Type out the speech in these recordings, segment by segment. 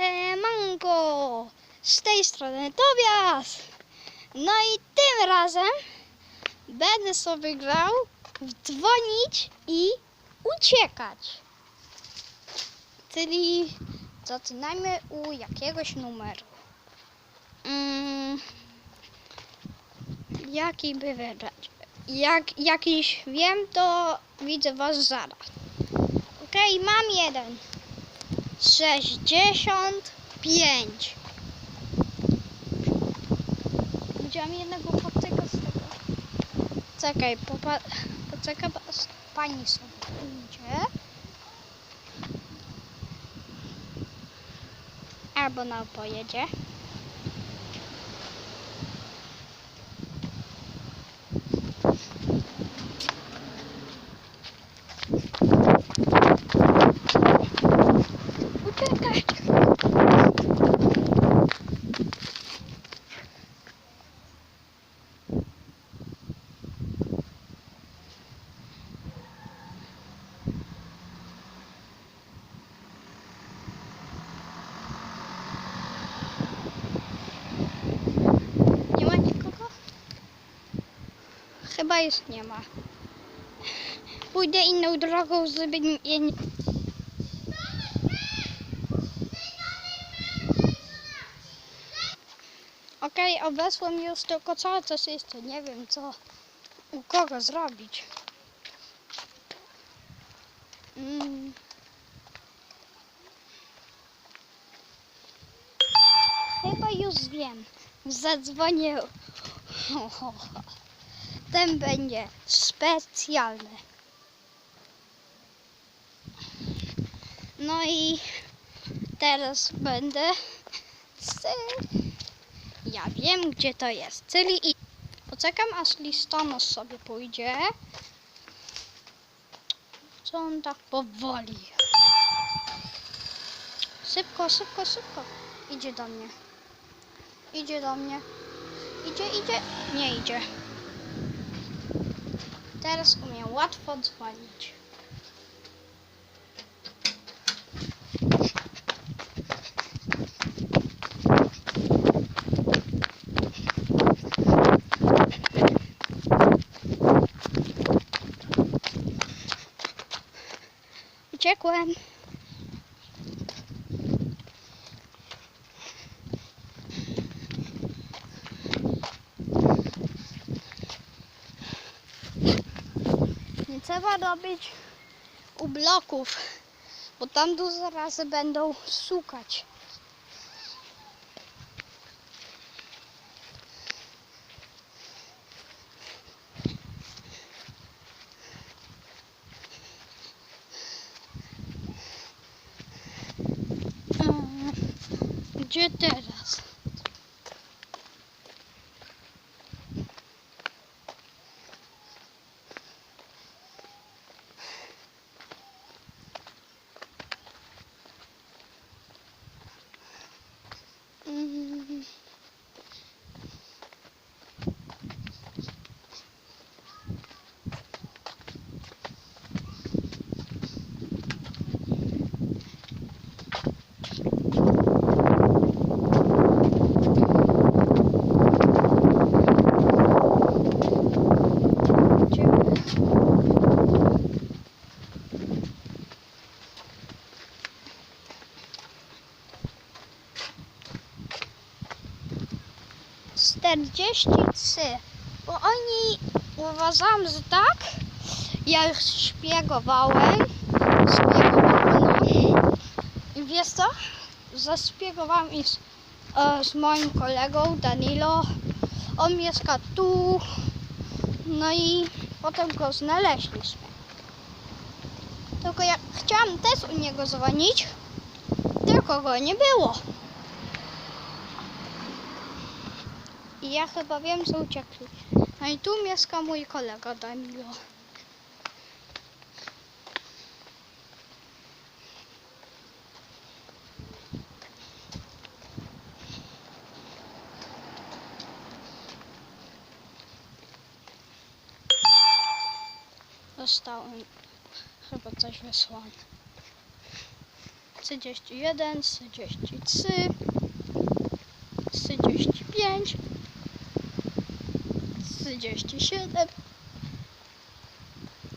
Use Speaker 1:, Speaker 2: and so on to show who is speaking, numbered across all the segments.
Speaker 1: Siemanko! Z tej strony Tobias! No i tym razem będę sobie grał w dzwonić i uciekać. Czyli zaczynajmy u jakiegoś numeru. Mm, jaki by wybrać? Jak jakiś wiem, to widzę was zaraz. Okej, mam jeden. 65. Widziałam jednego patyka z tego. Czekaj, poczekaj, pani sobie idzie. Albo na pojedzie. Uciekaj! Nie ma nikogo? Chyba już nie ma. Pójdę inną drogą, żeby nie... nie... Okej, obesłem już tylko cały czas jeszcze nie wiem co u kogo zrobić. Mm. Chyba już wiem. Zadzwonię. Ten będzie specjalny. No i teraz będę z... Ja wiem, gdzie to jest. Czyli i... Poczekam, aż listonosz sobie pójdzie. Co on tak powoli? Szybko, szybko, szybko. Idzie do mnie. Idzie do mnie. Idzie, idzie. Nie idzie. Teraz umiem łatwo dzwonić. Uciekłem. Trzeba robić u bloków, bo tam dużo razy będą szukać. Mm, Gdzie teraz? 43. Bo oni uważam, że tak. Ja już szpiegowałem. Szpiegowałem. I wiesz co? Zaszpiegowałem i z, e, z moim kolegą Danilo. On mieszka tu. No i potem go znaleźliśmy. Tylko ja chciałam też u niego dzwonić, tylko go nie było. Ja chyba wiem, że uciekli. No i tu mieszka mój kolega Danilo. Dostałem chyba coś wysłane. 41, 43, 35, 37,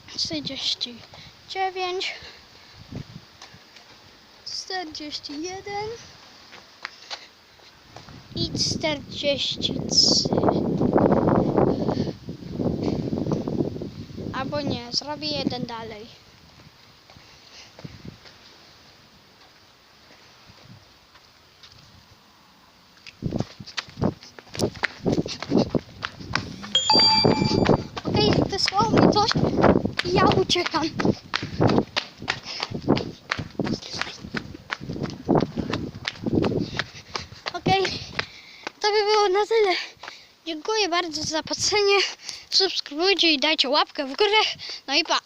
Speaker 1: 39, 41 i 43. Albo nie, zrobię jeden dalej. Okej, i ja uciekam. Okej, to by było na tyle. Dziękuję bardzo za patrzenie. Subskrybujcie i dajcie łapkę w górę. No i pa.